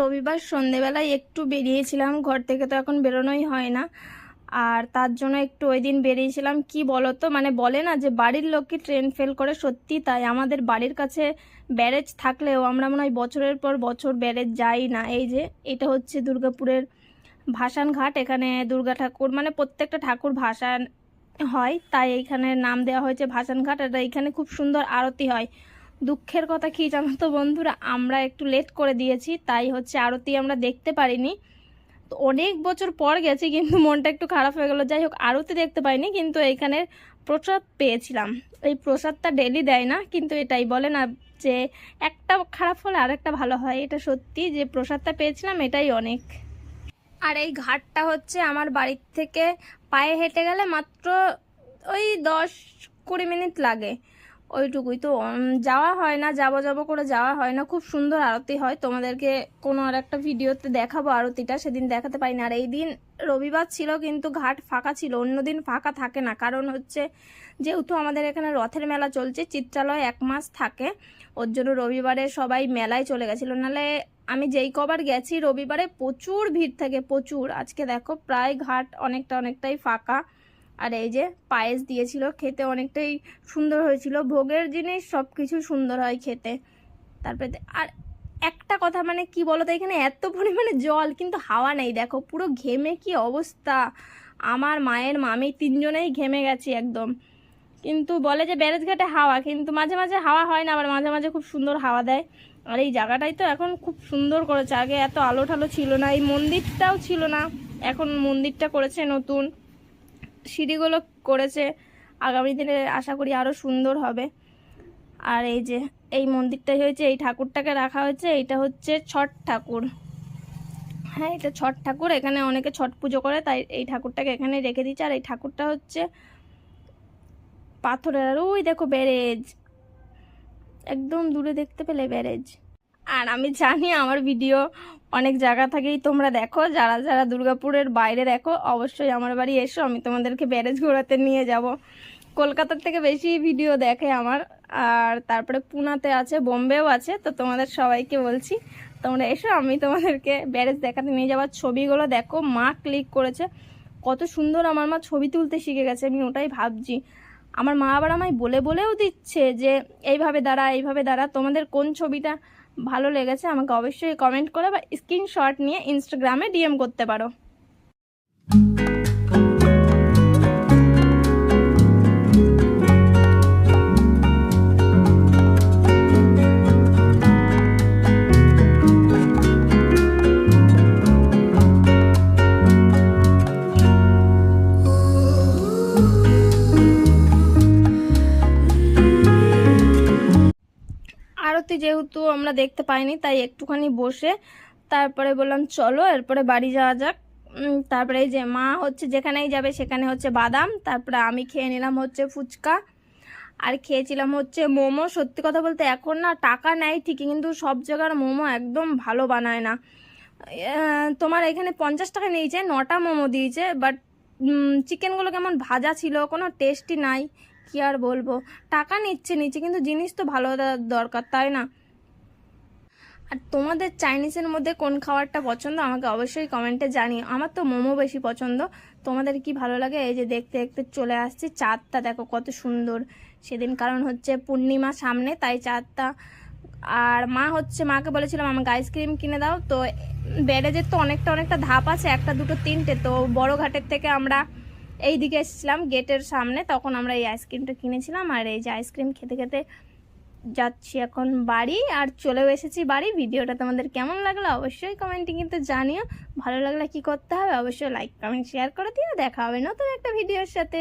রবিবার সন্ধেবেলায় একটু বেরিয়েছিলাম, ঘর থেকে তো এখন বেরোনোই হয় না। আর তার জন্য একটু ওই দিন বেরিয়েছিলাম। কি বলতো? মানে বলে না যে বাড়ির লোককে ট্রেন ফেল করে সত্যি তাই। আমাদের বাড়ির কাছে ব্যারেজ থাকলেও আমরা মনে হয় বছরের পর বছর ব্যারেজ যাই না। এই যে এটা হচ্ছে দুর্গাপুরের ভাসান ঘাট এখানে দুর্গা ঠাকুর মানে প্রত্যেকটা ঠাকুর ভাসান হয়। তাই এইখানে নাম দেওয়া হয়েছে ভাসান ঘাট আর এইখানে খুব সুন্দর আরতি হয়। দুঃখের কথা কি জানো তো বন্ধুরা? আমরা একটু লেট করে দিয়েছি, তাই হচ্ছে আরতি আমরা দেখতে পারিনি। তো অনেক বছর পর গেছি, কিন্তু মনটা একটু খারাপ হয়ে গেলো। যাই হোক, আরতি দেখতে পাইনি, কিন্তু এইখানে প্রসাদ পেয়েছিলাম। এই প্রসাদটা ডেলি দেয় না, কিন্তু এটাই বলে না যে একটা খারাপ হলে আরেকটা ভালো হয়। এটা সত্যি যে প্রসাদটা পেয়েছিলাম, এটাই অনেক। আর এই ঘাটটা হচ্ছে আমার বাড়ির থেকে পায়ে হেঁটে গেলে মাত্র ওই দশ কুড়ি মিনিট লাগে। ওইটুকুই। তো যাওয়া হয় না, যাব যাব করে যাওয়া হয় না। খুব সুন্দর আরতি হয়। তোমাদেরকে কোনো আর একটা ভিডিওতে দেখাবো আরতিটা। সেদিন দেখাতে পারি না আর এই দিন রবিবার ছিল, কিন্তু ঘাট ফাঁকা ছিল। অন্যদিন ফাঁকা থাকে না। কারণ হচ্ছে, যেহেতু আমাদের এখানে রথের মেলা চলছে, চিত্রালয় এক মাস থাকে। ওর জন্য রবিবারে সবাই মেলায় চলে গেছিল। নাহলে আমি যেই কবার গেছি, রবিবারে প্রচুর ভিড় থাকে, প্রচুর। আজকে দেখো, প্রায় ঘাট অনেকটা অনেকটাই ফাঁকা। আর এই যে পায়েস দিয়েছিল, খেতে অনেকটাই সুন্দর হয়েছিল। ভোগের জিনিস সব কিছু সুন্দর হয় খেতে। তারপরে আর একটা কথা মানে কি বলো তো এখানে এত পরিমাণে জল, কিন্তু হাওয়া নেই। দেখো, পুরো ঘেমে কি অবস্থা। আমার মায়ের মামি তিনজনেই ঘেমে গেছি একদম। কিন্তু বলে যে ব্যারেজ ঘাটে হাওয়া, কিন্তু মাঝে মাঝে হাওয়া হয় না, আবার মাঝে মাঝে খুব সুন্দর হাওয়া দেয়। আর এই জায়গাটাই তো এখন খুব সুন্দর করেছে। আগে এত আলো ঠালো ছিল না, এই মন্দিরটাও ছিল না। এখন মন্দিরটা করেছে নতুন। সিঁড়িগুলো করেছে। আগামী দিনে আশা করি আরও সুন্দর হবে। আর এই যে, এই মন্দিরটাই হয়েছে, এই ঠাকুরটাকে রাখা হয়েছে, এইটা হচ্ছে ছট ঠাকুর। হ্যাঁ এটা ছট ঠাকুর, এখানে অনেকে ছট পুজো করে, তাই এই ঠাকুরটাকে এখানে রেখে দিচ্ছে আর এই ঠাকুরটা হচ্ছে পাথরের, আর ওই দেখো ব্যারেজ। একদম দূরে দেখতে পেলে ব্যারেজ। আর আমি জানি আমার ভিডিও অনেক জায়গা থেকেই তোমরা দেখো, যারা যারা দুর্গাপুরের বাইরে দেখো, অবশ্যই আমার বাড়ি এসো, আমি তোমাদেরকে ব্যারেজ ঘোরাতে নিয়ে যাব। কলকাতার থেকে বেশি ভিডিও দেখে আমার, আর তারপরে পুনাতে আছে, বোম্বেও আছে, তো তোমাদের সবাইকে বলছি, তোমরা এসো, আমি তোমাদেরকে ব্যারেজ দেখাতে নিয়ে যাওয়ার ছবিগুলো দেখো, মা ক্লিক করেছে, কত সুন্দর আমার মা ছবি তুলতে শিখে গেছে, আমি ওটাই ভাবছি। আমার মা আবার আমায় বলে বলেও দিচ্ছে যে, এইভাবে দাঁড়া এইভাবে দাঁড়া, তোমাদের কোন ছবিটা ভালো লেগেছে আমাকে অবশ্যই কমেন্ট করে বা স্ক্রিনশট নিয়ে ইনস্টাগ্রামে ডিএম করতে পারো। আরতি যেহেতু আমরা দেখতে পাইনি, তাই একটুখানি বসে তারপরে বললাম, চলো, এরপরে বাড়ি যাওয়া যাক। তারপরে এই যে মা হচ্ছে যেখানেই যাবে সেখানে হচ্ছে বাদাম, তারপরে আমি খেয়ে নিলাম হচ্ছে ফুচকা। আর খেয়েছিলাম হচ্ছে মোমো। সত্যি কথা বলতে এখন না টাকা নেয় ঠিকই, কিন্তু সব জায়গার মোমো একদম ভালো বানায় না। তোমার এখানে পঞ্চাশ টাকা নিয়েছে, নটা মোমো দিয়েছে বাট চিকেনগুলো কেমন ভাজা ছিল, কোনো টেস্টই নাই। কি আর বলব? টাকা নিচ্ছে নিচ্ছে, কিন্তু জিনিস তো ভালো দরকার, তাই না? আর তোমাদের চাইনিজের মধ্যে কোন খাবারটা পছন্দ, আমাকে অবশ্যই কমেন্টে জানিও। আমার তো মোমো বেশি পছন্দ। তোমাদের কি ভালো লাগে? এই যে দেখতে দেখতে চলে আসছি। চাঁদটা দেখো কত সুন্দর। সেদিন কারণ হচ্ছে পূর্ণিমা সামনে, তাই চাঁদটা। আর মা হচ্ছে, মাকে বলেছিলাম, আমাকে আইসক্রিম কিনে দাও। তো ব্যারেজের তো অনেকটা অনেকটা ধাপ আছে, একটা, দুটো, তিনটে। তো বড় ঘাটের থেকে আমরা এই দিকে এসেছিলাম, গেটের সামনে। তখন আমরা এই আইসক্রিমটা কিনেছিলাম আর এই যে আইসক্রিম খেতে খেতে যাচ্ছি এখন বাড়ি আর চলেও এসেছি বাড়ি। ভিডিওটা তোমাদের কেমন লাগল অবশ্যই কমেন্টে কিন্তু জানিও। ভালো লাগলে কি করতে হবে অবশ্যই লাইক কমেন্ট শেয়ার করে দিও। দেখা হবে নতুন একটা ভিডিওর সাথে।